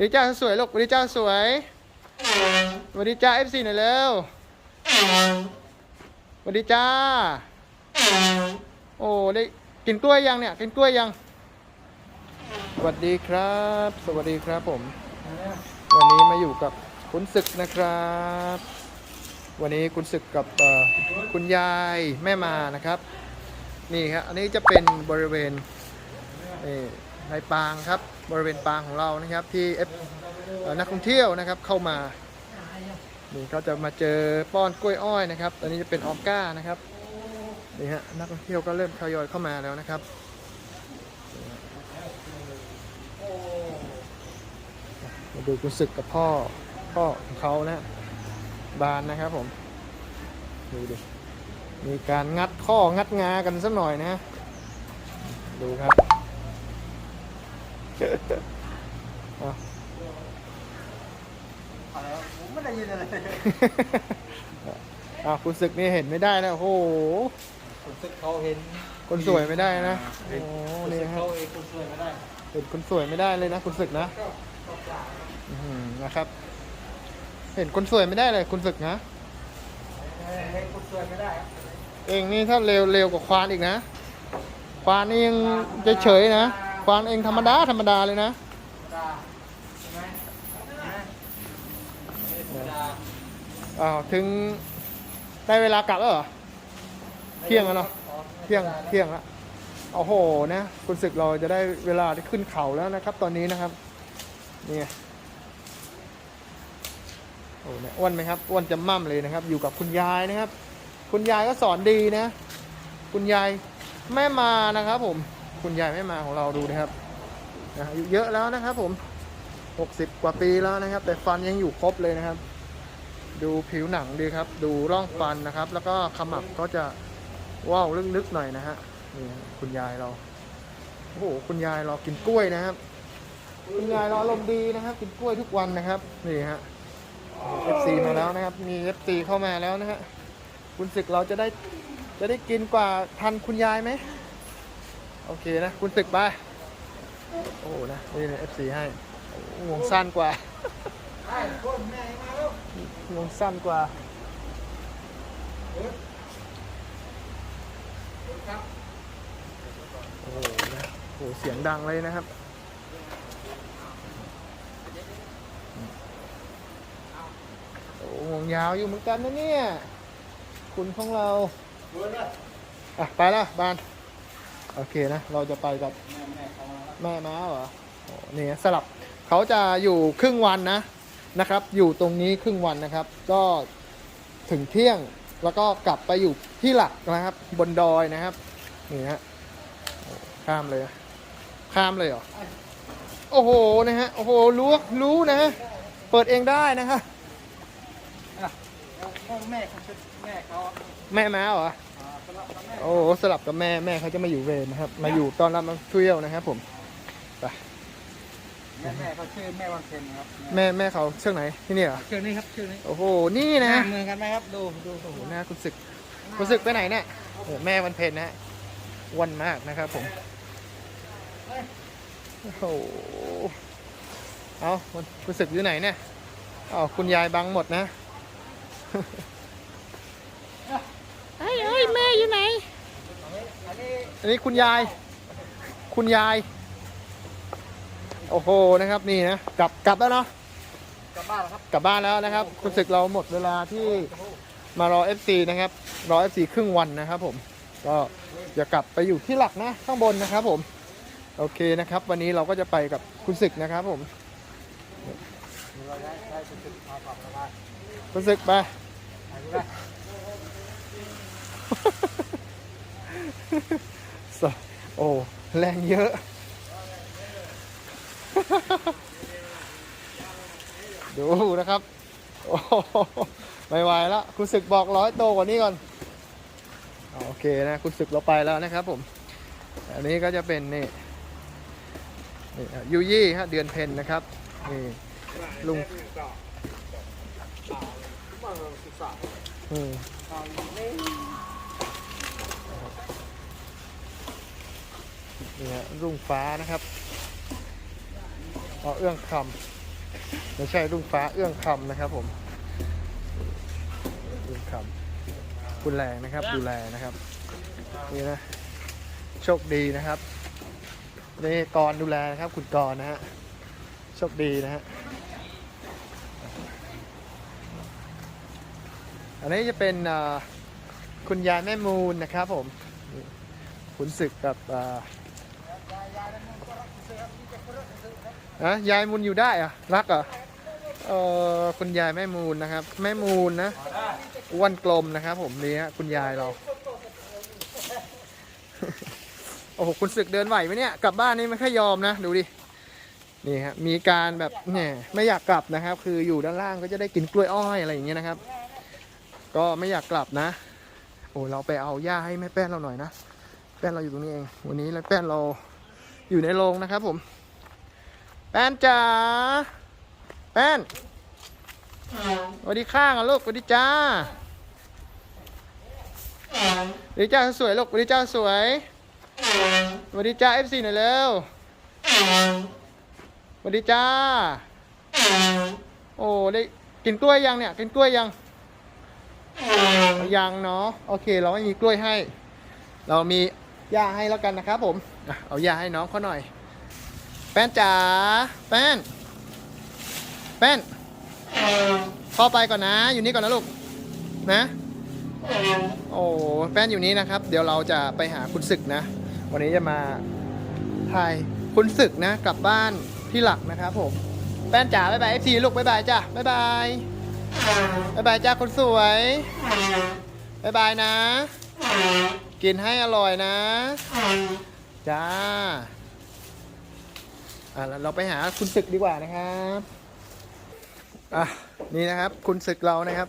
วัสดีจ้าสวยลูกสวัสดีจ้าสวยสวัสดีจ้าเอฟซีหน่อยเร็วสวัสดีจ้า โอ้ได้กินกล้วยยังเนี่ย กินกล้วยยัง สวัสดีครับ สวัสดีครับผม วันนี้มาอยู่กับคุณศึกนะครับ วันนี้คุณศึกกับคุณยายแม่มานะครับ นี่ครับอันนี้จะเป็นบริเวณนี่ ในปางครับบริเวณปางของเรานะครับที่นักท่องเที่ยวนะครับเข้ามานี่ก็จะมาเจอป้อนกล้วยอ้อยนะครับตอนนี้จะเป็นออก้านะครับนี่ฮะนักท่องเที่ยวก็เริ่มทยอยเข้ามาแล้วนะครับมาดูคุณศึกกับพ่อพ่อของเขานะบานนะครับผมดูดิมีการงัดข้องัดงากันสักหน่อยนะ ดูครับ อาอะไรวะผมไม่ได้ยินอะไรอะคุณศึกนี่เห็นไม่ได้นะ โอ้โหผมสึกเขาเห็นคนสวยไม่ได้นะเห็นโอ้ผมนี่สึกฮะเขาเองคนสวยไม่ได้เห็นคนสวยไม่ได้เลยนะคุณศึกนะอื้อหือนะครับ เห็นคนสวยไม่ได้เลยคุณศึกนะ เห็นคนสวยไม่ได้ครับเองนี่ถ้าเร็วเร็วกว่าควานอีกนะ ควานนี่ยังเฉยๆนะ ควานเองธรรมดา ธรรมดาเลยนะจ้าใช่ไหมนะเห็นจ้าอ้าวถึงได้เวลากลับแล้วเหรอ เที่ยงแล้วเนอะเที่ยง เที่ยงละโอ้โห นะ คุณศึกเราจะได้เวลาที่ขึ้นเขาแล้วนะครับ ตอนนี้นะครับ นี่ไงโอ้เนี่ยอ้วนไหมครับ อ้วนจะมั่มเลยนะครับ อยู่กับคุณยายนะครับ คุณยายก็สอนดีนะ คุณยายแม่มานะครับผม คุณยายแม่มาของเราดูนะครับนะอายุเยอะแล้วนะครับผมหกสิบกว่าปีแล้วนะครับ แต่ฟันยังอยู่ครบเลยนะครับ ดูผิวหนังดีครับ ดูร่องฟันนะครับ แล้วก็ขมับก็จะว้าวลึกๆหน่อยนะฮะนี่คุณยายเราโอ้โหคุณยายเรากินกล้วยนะครับ คุณยายเราอารมณ์ดีนะครับ กินกล้วยทุกวันนะครับนี่ฮะเอฟซีมาแล้วนะครับ มีเอฟซีเข้ามาแล้วนะฮะคุณศึกเราจะได้จะได้กินกว่าทันคุณยายไหม โอเคนะ คุณศึกไป โอ้โหนะ นี่เอฟซีให้หงวงสั้นกว่าไอ้คนแม่มาแล้วงงสั้นกว่าโอ้โหนะโอ้โหเสียงดังเลยนะครับโอ้โหงวงยาวอยู่เหมือนกันนะเนี่ย คุณของเราอะไปละบาน โอเคนะ เราจะไปกับแม่แม่เขามาแล้วแม่ม้าเหรอโอ้นี่สลับเขาจะอยู่ครึ่งวันนะนะครับ อยู่ตรงนี้ครึ่งวันนะครับ ก็ถึงเที่ยงแล้วก็กลับไปอยู่ที่หลักนะครับ บนดอยนะครับนี่ฮะข้ามเลยข้ามเลยเหรอโอ้โหนะฮะโอ้โหรู้รู้นะฮะเปิดเองได้นะฮะ พ่อแม่เขาชุดแม่เขาแม่ม้าเหรอ อ่าสลับกับแม่โอ้โหสลับกับแม่แม่เขาจะมาอยู่เวรนะครับ มาอยู่ตอนรับนักท่องเที่ยวนะครับผม แม่แม่เขาชื่อแม่วันเพ็ญครับแม่แม่เขาเชือกไหนที่นี่เหรอ ชื่อนี้ครับชื่อนี้โอ้โห นี่นะหาเหมือนกันไหมครับดูดูโอ้โหหน้าคุณศึกคุณศึกไปไหนเนี่ยโอ้แม่วันเพ็ญนะฮะอ้วันมากนะครับผม โอ้โห เอาคุณศึกอยู่ไหนเนี่ยเอาคุณยายบังหมดนะ เฮ้ยเฮ้ยแม่อยู่ไหนอันนี้อันนี้คุณยาย คุณยาย โอ้โหนะครับนี่นะกลับกลับแล้วเนาะกลับบ้านแล้วครับกลับบ้านแล้วนะครับคุณศึกเราหมดเวลาที่มารอ FC นะครับรอ FC ครึ่งวันนะครับผมก็จะกลับไปอยู่ที่หลักนะข้างบนนะครับผม โอเคนะครับ วันนี้เราก็จะไปกับคุณศึกนะครับผมเราได้ได้ชุดชุดมาปรับแล้วบ้านคุณศึกไปไปดูได้ส โอ้ แรงเยอะ ดูนะครับ โอ้ไม่ไหวแล้วคุณศึกบอกร้อยโตกว่านี้ก่อน โอเคนะคุณศึกเราไปแล้วนะครับผม อันนี้ก็จะเป็นนี่นี่ยูยี่ฮะเดือนเพนนะครับ นี่ลุง อืมนี่ฮะรุ่งฟ้านะครับเอาเอื้องคำไม่ใช่รุ่งฟ้าเอื้องคำนะครับ ผมเอื้องคำคุณแรงนะครับ ดูแลนะครับนี่นะโชคดีนะครับนี่กรดูแลนะครับ คุณกรนะฮะโชคดีนะฮะ อันนี้จะเป็นคุณยายแม่มูลนะครับผมขุนศึกกับอะยายมูลอยู่ได้เหรอะรักเหรอเออคุณยายแม่มูลนะครับ แม่มูลนะอ้วนกลมนะครับ ผมนี่ฮะคุณยายเราโอ้โหคุณศึกเดินไหวไหมเนี่ยกลับบ้านนี่ไม่ค่อยยอมนะดูดินี่ฮะมีการแบบเนี่ยไม่อยากกลับนะครับ คืออยู่ด้านล่างก็จะได้กินกล้วยอ้อยอะไรอย่างเงี้ยนะครับ ก็ไม่อยากกลับนะ โอ้เราไปเอาหญ้าให้แม่แป้นเราหน่อยนะ แป้นเราอยู่ตรงนี้เอง วันนี้แล้วแป้นเราอยู่ในโรงนะครับผม แป้นจ๋า แป้นสวัสดีข้างอะลูกสวัสดีจ้าสวัสดีจ้าสวยลูกสวัสดีจ้าสวยสวัสดีจ้าเอฟซีหน่อยเร็วสวัสดีจ้า โอ้ได้กินกล้วยยังเนี่ย กินกล้วยยัง ยังเนาะโอเค เราไม่มีกล้วยให้ เรามีหญ้าให้แล้วกันนะครับผมเอาหญ้าให้น้องเขาหน่อย แป้นจ๋าแป้น แป้นพ่อไปก่อนนะ อยู่นี่ก่อนนะลูกนะโอ้แป้นอยู่นี้นะครับ เดี๋ยวเราจะไปหาคุณศึกนะ วันนี้จะมาถ่ายคุณศึกนะ กลับบ้านที่หลักนะครับผม แป้นจ๋าบ๊ายบายเอฟซีลูกบ๊ายบายจ้ะบ๊ายบาย บายบายจ้าคนสวยบายบายนะ กินให้อร่อยนะ จ้า อะแล้วเราไปหาคุณศึกดีกว่านะครับ อะ นี่นะครับ คุณศึกเรานะครับ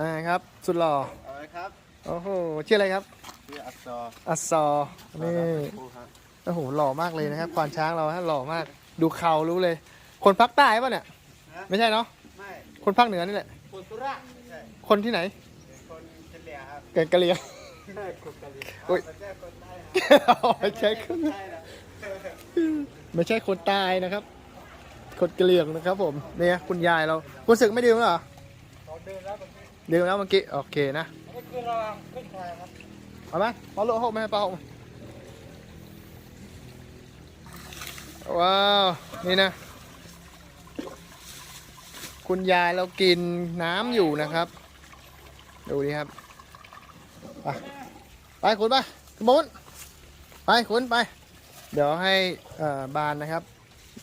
อ่าครับ สุดหล่อเอาเลยครับ โอ้โห ชื่ออะไรครับ ชื่ออักษรอัสซอนี่ครูครับโอ้โห หล่อมากเลยนะครับควานช้างเราฮะหล่อมาก ดูเขารู้เลย คนภาคใต้ป่ะเนี่ย ไม่ใช่เนาะไม่ คนภาคเหนือนี่แหละ คนสุราษฎร์ไม่ใช่คนที่ไหน คนเฉลี่ยครับเกิดกะเหรียง ใช่คนกะเหรี่ยงอุ๊ย ไม่ใช่คนใต้ครับไม่ใช่คน ใช่นะไม่ใช่คนตายนะครับ คนกะเหรี่ยงนะครับ ผม เนี่ยคุณยายเรา คุณศึกไม่ดื่มเหรอเขาเดินแล้วเมื่อกี้ดื่มแล้วเมื่อกี้ โอเคนะ อันนี้คือเราขึ้นไปครับเอาไหมเปาโลหกไหมเปาหกไหมว้าว นี่นะ คุณยายเรากินน้ำอยู่นะครับ ดูดิครับ ไปไปคุณไปขมุนไปคุณไป เดี๋ยวให้บานนะครับ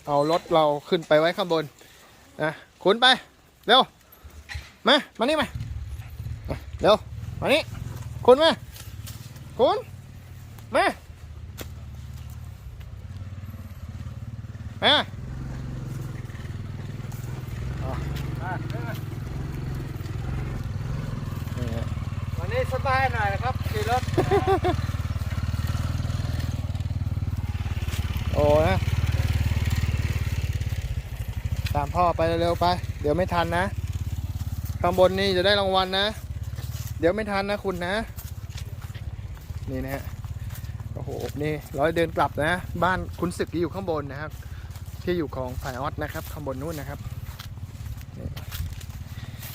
เอารถเราขึ้นไปไว้ข้างบนนะคุณไป เร็ว มา มานี่มาเร็ว มานี่คุณมาคุณมา มาอ๋อนี่ฮะ วันนี้สบายหน่อยนะครับขี่รถ โอ้นะตามพ่อไปเร็วๆไป เดี๋ยวไม่ทันนะ ข้างบนนี่จะได้รางวัลนะ เดี๋ยวไม่ทันนะคุณนะ นี่นะฮะ โอ้โห นี่เราเดินกลับนะ บ้านคุณศึกที่อยู่ข้างบนนะครับ ที่อยู่ของพลายออสนะครับ ข้างบนนู้นนะครับ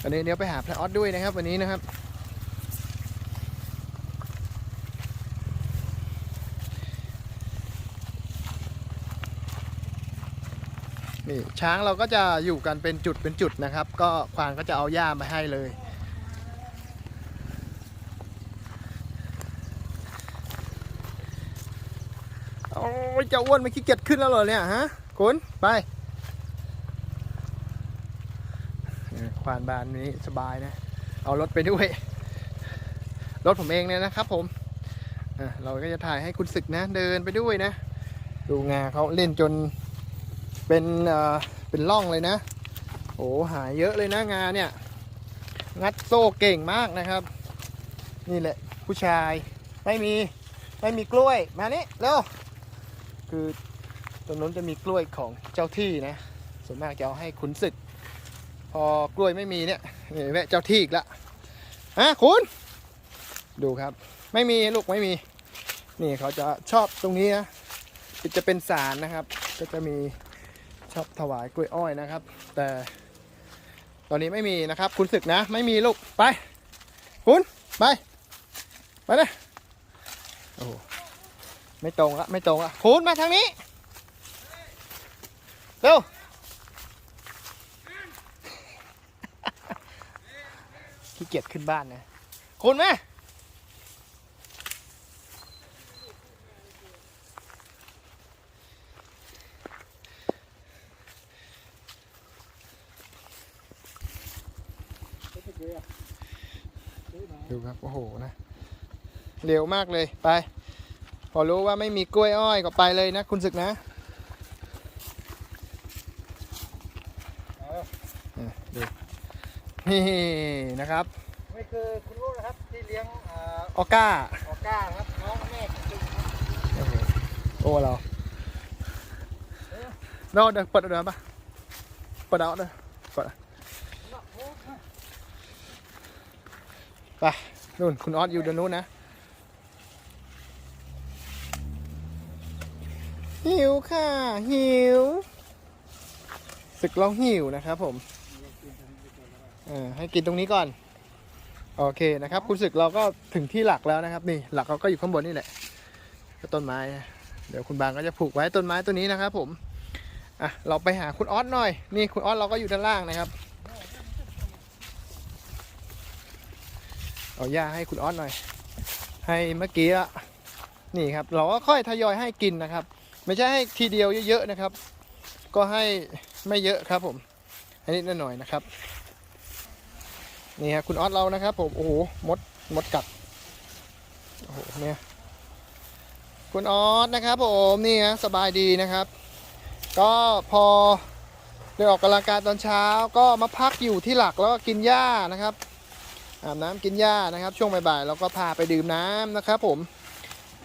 วันนี้เดี๋ยวไปหาพลายออสด้วยนะครับวันนี้นะครับ นี่ช้างเราก็จะอยู่กันเป็นจุดเป็นจุดนะครับ ก็ควานก็จะเอาหญ้ามาให้เลยโอ้ยจะอ้วนไม่ขี้เกียจขึ้นแล้วเหรอเนี่ยฮะคุณไปเออ ควานบานนี้สบายนะ เอารถไปด้วย รถผมเองเนี่ยนะครับผมเราก็จะถ่ายให้คุณศึกนะ เดินไปด้วยนะ ดูงาเขาเล่นจนเป็นเอ่อเป็นร่องเลยนะโอ้หายเยอะเลยนะงานเนี่ย งัดโซ่เก่งมากนะครับ นี่แหละผู้ชายไม่มีไม่มีกล้วยมานี่เร็วคือตรงนู้นจะมีกล้วยของเจ้าที่นะส่วนมากจะเอาให้ขุนศึก พอกล้วยไม่มีเนี่ยนี่แวะเจ้าที่อีกละฮะคุณ ดูครับ ไม่มีลูกไม่มี นี่เขาจะชอบตรงนี้นะจะเป็นสารนะครับ ก็จะมีชอบถวายกล้วยอ้อยนะครับ แต่ตอนนี้ไม่มีนะครับ คุณศึกนะ ไม่มีลูกไป คุณไปไปเลยโอ้ไม่ตรงละไม่ตรงละคุณมาทางนี้เร็ว เกียจขึ้นบ้านนะคุณไหมดูครับ โอ้โหนะเร็วมากเลยไป พอรู้ว่าไม่มีกล้วยอ้อยก็ไปเลยนะ คุณศึกนะเออดูนี่นะครับนี่ คือคุณลูกนะครับที่เลี้ยงเอ่อออก้าออก้านะครับน้องแม่จริงๆครับโอ้โหโอ้เราเราเดินเปิดเดินปะเปิดเอาเดินเปิดไปนู่นคุณออสอยู่เดินนู้นนะหิวค่ะหิวศึกเราหิวนะครับผมเออให้กินตรงนี้ก่อน โอเคนะครับ คุณศึกเราก็ถึงที่หลักแล้วนะครับนี่หลักเราก็อยู่ข้างบนนี่แหละต้นไม้ เดี๋ยวคุณบางก็จะผูกไว้ต้นไม้ต้นนี้นะครับ ผมอะเราไปหาคุณออสหน่อย นี่คุณออสเราก็อยู่ด้านล่างนะครับเอาหญ้าให้คุณออสหน่อย ให้เมื่อกี้อะนี่ครับ เราก็ค่อยทยอยให้กินนะครับ ไม่ใช่ให้ทีเดียวเยอะๆนะครับ ก็ให้ไม่เยอะครับผมอันนี้นิดหน่อยนะครับ นี่ฮะคุณออสเรานะครับผมโอ้โหมดมดกัดโอ้โหเนี่ยคุณออสนะครับผมนี่นะสบายดีนะครับ ก็พอได้ออกกำลังกายตอนเช้า ก็มาพักอยู่ที่หลักแล้วก็กินหญ้านะครับอาบน้ำกินหญ้านะครับ ช่วงบ่ายๆเราก็พาไปดื่มน้ำนะครับ ผม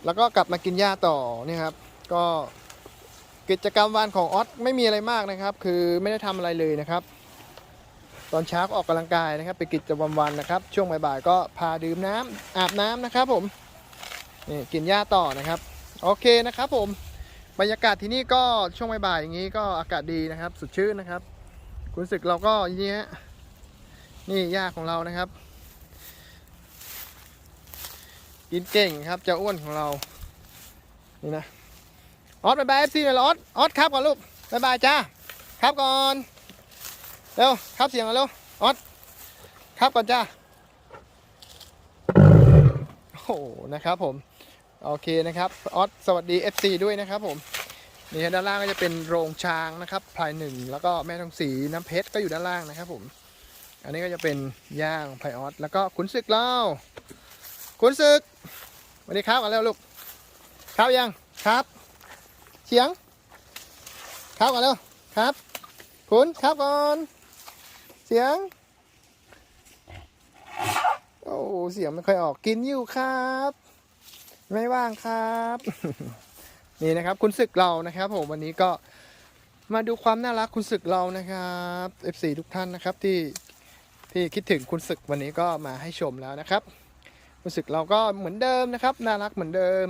แล้วก็กลับมากินหญ้าต่อนี่ครับ ก็กิจกรรมวันของออสไม่มีอะไรมากนะครับ คือไม่ได้ทำอะไรเลยนะครับ ตอนเช้าก็ออกกำลังกายนะครับเป็นกิจกรรวันนะครับ ช่วงบ่ายๆก็พาดื่มน้ำอาบน้ำนะครับผมนี่กินหญ้าต่อนะครับ โอเคนะครับผมบรรยากาศที่นี่ก็ช่วงบ่ายๆอย่างนี้ก็อากาศดีนะครับ สดชื่นนะครับ คุณศึกเราก็อย่างนี้ฮะนี่หญ้าของเรานะครับ กินเก่งครับเจ้าอ้วนของเรานี่นะออสบายบายเอฟซีหน่อยออสออสครับก่อนลูกบายบายจ้าครับก่อน เร็วครับเสียงก่อนเร็วออสครับก่อนจ้าโอ้โหนะครับผม โอเคนะครับออสสวัสดี FC ด้วยนะครับผมนี่ด้านล่างก็จะเป็นโรงช้างนะครับพลายหนึ่งแล้วก็แม่ทองสีน้ำเพชรก็อยู่ด้านล่างนะครับผม อันนี้ก็จะเป็นย่างไพออสแล้วก็ขุนศึกเล่าขุนศึกสวัสดีครับกันแล้วลูกข้าวยังครับเสียงข้าวกันแล้วครับขุนครับก่อน เสียง โอ้เสียงไม่ค่อยออกกินอยู่ครับ ไม่ว่างครับ นี่นะครับ คุณศึกเรานะครับ ผมวันนี้ก็มาดูความน่ารักคุณศึกเรานะครับ F4 ทุกท่านนะครับที่ที่คิดถึงคุณศึกวันนี้ก็มาให้ชมแล้วนะครับ คุณศึกเราก็เหมือนเดิมนะครับ น่ารักเหมือนเดิม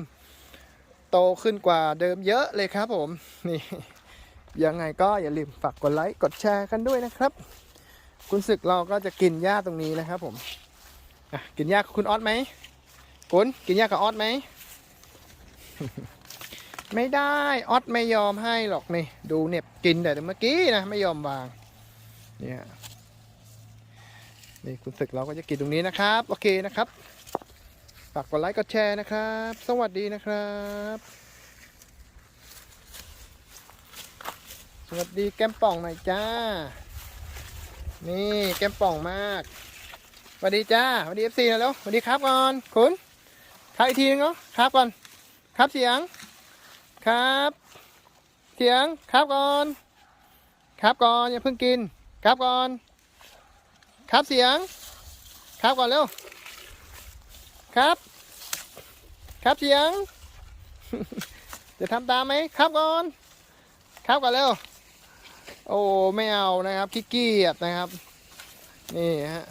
โตขึ้นกว่าเดิมเยอะเลยครับผมนี่ยังไงก็อย่าลืมฝากกดไลค์กดแชร์กันด้วยนะครับ คุณศึกเราก็จะกินหญ้าตรงนี้นะครับผมกินหญ้ากับคุณออสไหมคุณกินยากับออสไหม ไม่ได้ออสไม่ยอมให้หรอกนี่ ดูเน็บกินแต่เมื่อกี้นะไม่ยอมวาง เนี่ยนี่คุณศึกเราก็จะกินตรงนี้นะครับ โอเคนะครับฝากกดไลค์กดแชร์นะครับ สวัสดีนะครับ สวัสดีแก้มป่องหน่อยจ้า นี่แก้มป่องมากสวัสดีจ้าสวัสดีเอฟซีนะแล้วสวัสดีครับก่อนคุณครับอีกทีนึงเนาะครับก่อนครับเสียง ครับเสียงครับก่อน ครับก่อนอย่าเพิ่งกิน ครับก่อน ครับเสียง ครับก่อนเร็วครับ ครับเสียง จะทำตามไหมครับก่อน ครับก่อนเร็ว โอ้ไม่เอานะครับขี้เกียจนะครับ นี่ฮะ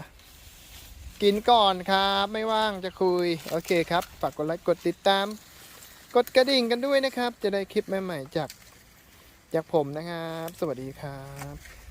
กินก่อนครับไม่ว่างจะคุย โอเคครับ ฝากกดไลค์กดติดตาม กดกระดิ่งกันด้วยนะครับ จะได้คลิปใหม่ๆจากจากผมนะครับ สวัสดีครับ